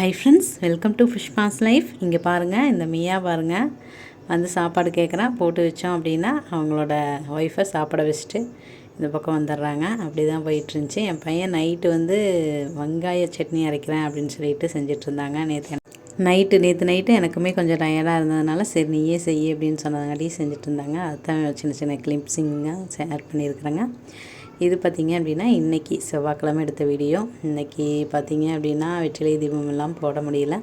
Hi friends welcome to fish mass life இங்கே பாருங்கள் இந்த மியா பாருங்கள் வந்து சாப்பாடு கேட்குறேன் போட்டு வச்சோம் அப்படின்னா அவங்களோட ஒய்ஃபை சாப்பிட வச்சுட்டு இந்த பக்கம் வந்துடுறாங்க. அப்படி தான் போயிட்டுருந்துச்சி. என் பையன் நைட்டு வந்து வெங்காய சட்னி அரைக்கிறேன் அப்படின்னு சொல்லிட்டு செஞ்சிட்ருந்தாங்க. நேற்று நைட்டு நேற்று நைட்டு எனக்குமே கொஞ்சம் டயர்டாக இருந்ததுனால சரி நீயே செய்ய அப்படின்னு சொன்னதுங்காட்டி செஞ்சுட்டு இருந்தாங்க அதுதான் சின்ன சின்ன கிளிப்ஸிங்காக ஷேர் பண்ணியிருக்கிறேங்க. இது பார்த்திங்க அப்படின்னா இன்றைக்கி செவ்வாய்க்கிழமை எடுத்த வீடியோ. இன்றைக்கி பார்த்திங்க அப்படின்னா வெற்றிலை தீபம் எல்லாம் போட முடியல.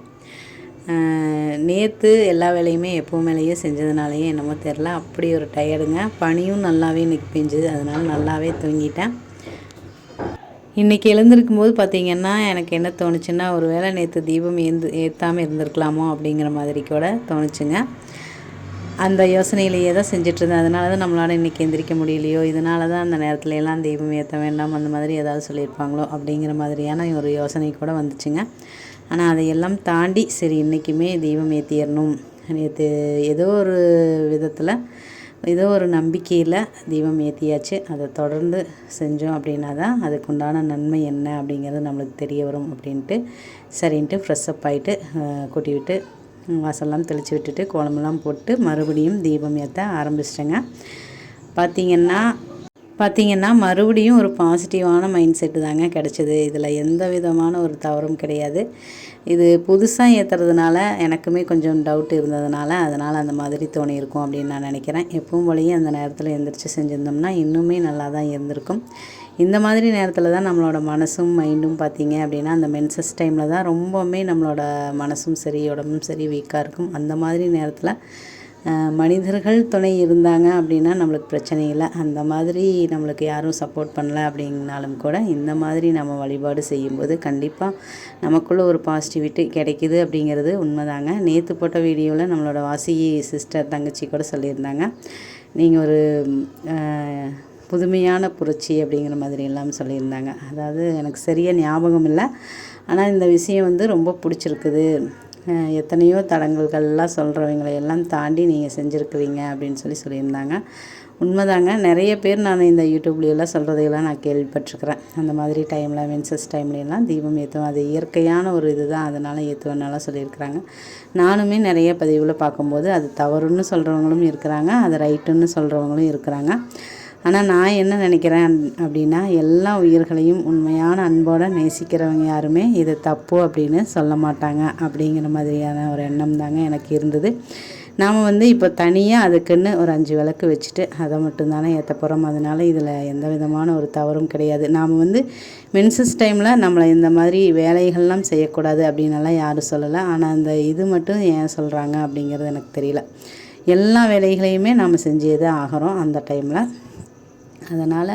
நேற்று எல்லா வேலையுமே எப்போ மேலேயே செஞ்சதுனாலேயே என்னமோ தெரில அப்படி ஒரு டயர்டுங்க பனியும் நல்லாவே இன்றைக்கி பெஞ்சுது. அதனால் நல்லாவே தூங்கிட்டேன். இன்றைக்கி எழுந்திருக்கும் போது பார்த்திங்கன்னா எனக்கு என்ன தோணுச்சுன்னா ஒரு வேளை நேற்று தீபம் ஏந்து ஏற்றாமல் இருந்திருக்கலாமோ அப்படிங்கிற மாதிரி கூட தோணுச்சுங்க. அந்த யோசனையிலேயே தான் செஞ்சிட்ருந்தேன். அதனால தான் நம்மளால் இன்றைக்கி எந்திரிக்க முடியலையோ இதனால தான் அந்த நேரத்துல எல்லாம் தெய்வம் ஏற்ற வேண்டாம் அந்த மாதிரி ஏதாவது சொல்லியிருப்பாங்களோ அப்படிங்கிற மாதிரியான ஒரு யோசனை கூட வந்துச்சுங்க. ஆனால் அதையெல்லாம் தாண்டி சரி இன்றைக்குமே தெய்வம் ஏற்றிடணும் நேற்று ஏதோ ஒரு விதத்தில் ஏதோ ஒரு நம்பிக்கையில் தீபம் ஏற்றியாச்சு அதை தொடர்ந்து செஞ்சோம் அப்படின்னா தான் அதுக்குண்டான நன்மை என்ன அப்படிங்கிறது நம்மளுக்கு தெரிய வரும் அப்படின்ட்டு சரின்ட்டு ஃப்ரெஷ்ஷப் ஆகிட்டு கூட்டி விட்டு வாசல்லாம் தெளித்து விட்டுட்டு கோலமெல்லாம் போட்டு மறுபடியும் தீபம் ஏற்ற ஆரம்பிச்சிட்டேங்க. பார்த்திங்கன்னா பார்த்திங்கன்னா மறுபடியும் ஒரு பாசிட்டிவான மைண்ட் செட்டு தாங்க கிடச்சிது. இதில் எந்த விதமான ஒரு தவறும் கிடையாது. இது புதுசாக ஏற்றுறதுனால எனக்குமே கொஞ்சம் டவுட் இருந்ததுனால அதனால் அந்த மாதிரி தோணியிருக்கும் அப்படின்னு நான் நினைக்கிறேன். எப்பவும் போலையும் அந்த நேரத்தில் எந்திரிச்சு செஞ்சுருந்தோம்னா இன்னுமே நல்லா தான் இருந்திருக்கும். இந்த மாதிரி நேரத்தில் தான் நம்மளோட மனசும் மைண்டும் பார்த்திங்க அப்படின்னா அந்த மென்சஸ் டைமில் தான் ரொம்பவுமே நம்மளோட மனசும் சரி உடம்பும் சரி வீக்காக இருக்கும். அந்த மாதிரி நேரத்தில் மனிதர்கள் துணை இருந்தாங்க அப்படின்னா நம்மளுக்கு பிரச்சனை இல்லை. அந்த மாதிரி நம்மளுக்கு யாரும் சப்போர்ட் பண்ணல அப்படின்னாலும் கூட இந்த மாதிரி நம்ம வழிபாடு செய்யும்போது கண்டிப்பாக நமக்குள்ளே ஒரு பாசிட்டிவிட்டி கிடைக்கிது அப்படிங்கிறது உண்மைதாங்க. நேற்று போட்ட வீடியோவில் நம்மளோட வாசி சிஸ்டர் தங்கச்சி கூட சொல்லியிருந்தாங்க. நீங்கள் ஒரு புதுமையான புரட்சி அப்படிங்கிற மாதிரி எல்லாம் சொல்லியிருந்தாங்க. அதாவது எனக்கு சரியாக ஞாபகம் இல்லை. ஆனால் இந்த விஷயம் வந்து ரொம்ப பிடிச்சிருக்குது. எத்தனையோ தடங்கல்கள்லாம் சொல்கிறவங்களை எல்லாம் தாண்டி நீங்கள் செஞ்சுருக்குறீங்க அப்படின்னு சொல்லி சொல்லியிருந்தாங்க. உண்மைதாங்க. நிறைய பேர் நான் இந்த யூடியூப்லேயெல்லாம் சொல்கிறதையெல்லாம் நான் கேள்விப்பட்டிருக்கிறேன். அந்த மாதிரி டைமில் மென்சஸ் டைம்லலாம் தீபம் ஏற்றுவோம் அது இயற்கையான ஒரு இது தான் அதனால் ஏற்றுவேன்னாலாம் சொல்லியிருக்கிறாங்க. நானுமே நிறைய பதிவில் பார்க்கும்போது அது தவறுன்னு சொல்கிறவங்களும் இருக்கிறாங்க. அது ரைட்டுன்னு சொல்கிறவங்களும் இருக்கிறாங்க. ஆனால் நான் என்ன நினைக்கிறேன் அப்படின்னா எல்லா உயிர்களையும் உண்மையான அன்போடு நேசிக்கிறவங்க யாருமே இது தப்பு அப்படின்னு சொல்ல மாட்டாங்க அப்படிங்கிற மாதிரியான ஒரு எண்ணம் தாங்க எனக்கு இருந்தது. நாம் வந்து இப்போ தனியாக அதுக்குன்னு ஒரு அஞ்சு விளக்கு வச்சுட்டு அதை மட்டும்தானே ஏற்ற போகிறோம் அதனால் இதில் எந்த விதமான ஒரு தவறும் கிடையாது. நாம் வந்து மென்சஸ் டைமில் நம்மளை இந்த மாதிரி வேலைகள்லாம் செய்யக்கூடாது அப்படின்னலாம் யாரும் சொல்லலை. ஆனால் அந்த இது மட்டும் ஏன் சொல்கிறாங்க அப்படிங்கிறது எனக்கு தெரியல. எல்லா வேலைகளையுமே நாம் செஞ்சே தான் ஆகிறோம் அந்த டைமில். அதனால்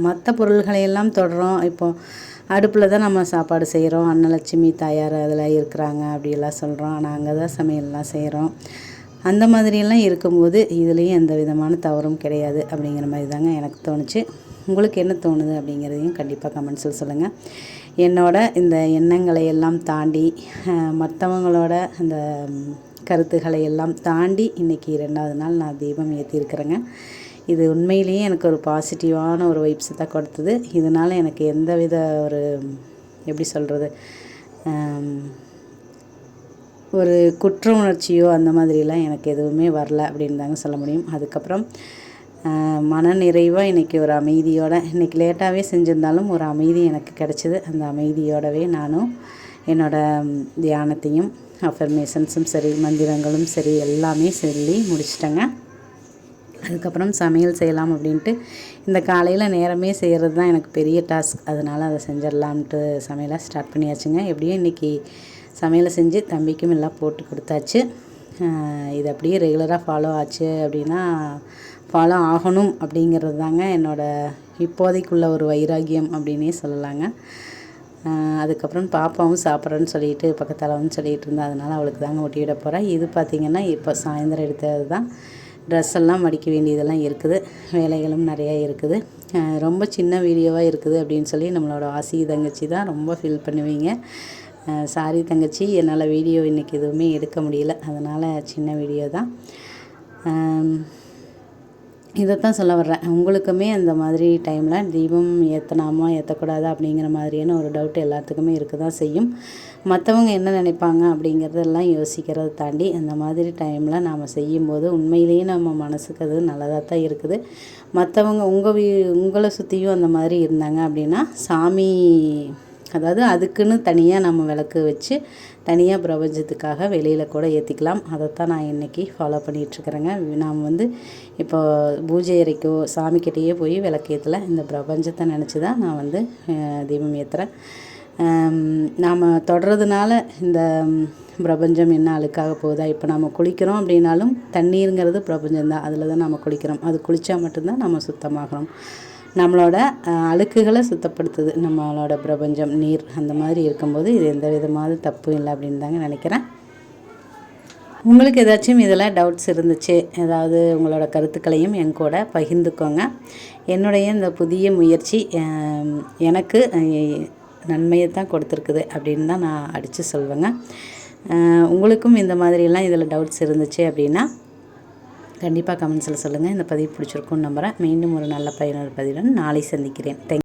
மற்ற பொருள்களையெல்லாம் தொடரோம் இப்போது அடுப்பில் தான் நம்ம சாப்பாடு செய்கிறோம் அன்னலட்சுமி தாயார் அதில் இருக்கிறாங்க அப்படியெல்லாம் சொல்கிறோம் ஆனால் அங்கே தான் சமையல்லாம் செய்கிறோம் அந்த மாதிரியெல்லாம் இருக்கும்போது இதுலேயும் எந்த விதமான தவறும் கிடையாது அப்படிங்கிற மாதிரி தாங்க எனக்கு தோணுச்சு. உங்களுக்கு என்ன தோணுது அப்படிங்கிறதையும் கண்டிப்பாக கமெண்ட்ஸில் சொல்லுங்கள் என்னோட இந்த எண்ணங்களை எல்லாம் தாண்டி மற்றவங்களோட அந்த கருத்துக்களை எல்லாம் தாண்டி இன்றைக்கி ரெண்டாவது நாள் நான் தீபம் ஏற்றிருக்கிறேங்க இது உண்மையிலேயே எனக்கு ஒரு பாசிட்டிவான ஒரு வைப்ஸை தான் கொடுத்தது. இதனால் எனக்கு எந்த வித ஒரு எப்படி சொல்கிறது ஒரு குற்ற உணர்ச்சியோ அந்த மாதிரிலாம் எனக்கு எதுவுமே வரல அப்படின்னு தாங்க சொல்ல முடியும். அதுக்கப்புறம் மன நிறைவாக இன்றைக்கி ஒரு அமைதியோட இன்றைக்கி லேட்டாகவே செஞ்சுருந்தாலும் ஒரு அமைதி எனக்கு கிடச்சிது. அந்த அமைதியோடவே நானும் என்னோடய தியானத்தையும் அஃபர்மேஷன்ஸும் சரி மந்திரங்களும் சரி எல்லாமே சொல்லி முடிச்சிட்டேங்க. அதுக்கப்புறம் சமையல் செய்யலாம் அப்படின்ட்டு இந்த காலையில் நேரமே செய்கிறது தான் எனக்கு பெரிய டாஸ்க் அதனால் அதை செஞ்சிடலான்ட்டு சமையலை ஸ்டார்ட் பண்ணியாச்சுங்க. எப்படியும் இன்றைக்கி சமையலை செஞ்சு தம்பிக்கும் எல்லாம் போட்டு கொடுத்தாச்சு. இது அப்படியே ரெகுலராக ஃபாலோ ஆச்சு அப்படின்னா ஃபாலோ ஆகணும் அப்படிங்கிறது தாங்க என்னோடய இப்போதைக்குள்ள ஒரு வைராகியம் அப்படின்னே சொல்லலாங்க. அதுக்கப்புறம் பாப்பாவும் சாப்பிட்றேன்னு சொல்லிட்டு பக்கத்தில் சொல்லிகிட்டு இருந்தா அதனால் அவளுக்கு தாங்க ஒட்டி விட போகிறேன் இது பார்த்திங்கன்னா இப்போ சாயந்தரம் எடுத்தது தான் ட்ரெஸ் எல்லாம் மடிக்க வேண்டியதெல்லாம் இருக்குது. வேலைகளும் நிறையா இருக்குது. ரொம்ப சின்ன வீடியோவாக இருக்குது அப்படின்னு சொல்லி நம்மளோட ஆசி தங்கச்சி தான் ரொம்ப ஃபீல் பண்ணுவீங்க. சாரி தங்கச்சி என்னால் வீடியோ இன்றைக்கி எதுவுமே எடுக்க முடியல. அதனால் சின்ன வீடியோ தான். இதைத்தான் சொல்ல வர்றேன். உங்களுக்குமே அந்த மாதிரி டைமில் தீபம் ஏற்றலாமா ஏற்றக்கூடாதா அப்படிங்கிற மாதிரியான ஒரு டவுட் எல்லாத்துக்குமே இருக்க தான் செய்யும். மற்றவங்க என்ன நினைப்பாங்க அப்படிங்கிறதெல்லாம் யோசிக்கிறத தாண்டி அந்த மாதிரி டைமில் நாம் செய்யும்போது உண்மையிலேயே நம்ம மனசுக்கு அது நல்லதாக தான் இருக்குது. மற்றவங்க உங்கள் வீ உங்களை சுற்றியும் அந்த மாதிரி இருந்தாங்க அப்படின்னா சாமி அதாவது அதுக்குன்னு தனியாக நம்ம விளக்கு வச்சு தனியாக பிரபஞ்சத்துக்காக வெளியில் கூட ஏற்றிக்கலாம் அதைத்தான் நான் இன்றைக்கி ஃபாலோ பண்ணிகிட்ருக்குறேங்க நாம் வந்து இப்போ பூஜை அறைக்கோ சாமிக்கிட்டேயே போய் விளக்கு இந்த பிரபஞ்சத்தை நினச்சி தான் நான் வந்து தீபம் ஏற்றுறேன் நாம் தொடர்றதுனால இந்த பிரபஞ்சம் என்ன அழுக்காக போகுதா? இப்போ நம்ம குளிக்கிறோம் அப்படின்னாலும் தண்ணீருங்கிறது பிரபஞ்சம்தான். அதில் தான் நம்ம குளிக்கிறோம். அது குளித்தா மட்டும்தான் நம்ம சுத்தமாகிறோம். நம்மளோட அழுக்குகளை சுத்தப்படுத்துது. நம்மளோட பிரபஞ்சம் நீர் அந்த மாதிரி இருக்கும்போது இது எந்த விதமான தப்பு இல்லை அப்படின்னு தாங்க நினைக்கிறேன். உங்களுக்கு ஏதாச்சும் இதில் டவுட்ஸ் இருந்துச்சு ஏதாவது உங்களோட கருத்துக்களையும் என் கூட பகிர்ந்துக்கோங்க. என்னுடைய இந்த புதிய முயற்சி எனக்கு நன்மையை தான் கொடுத்துருக்குது அப்படின்னு தான் நான் அடித்து சொல்வேங்க. உங்களுக்கும் இந்த மாதிரிலாம் இதில் டவுட்ஸ் இருந்துச்சு அப்படின்னா கண்டிப்பாக கமெண்ட்ஸில் சொல்லுங்கள் இந்த பதிவு பிடிச்சிருக்குன்னு நம்புகிறேன் மீண்டும் ஒரு நல்ல பயனுள்ள பதிவுடன் நாளை சந்திக்கிறேன். தேங்க்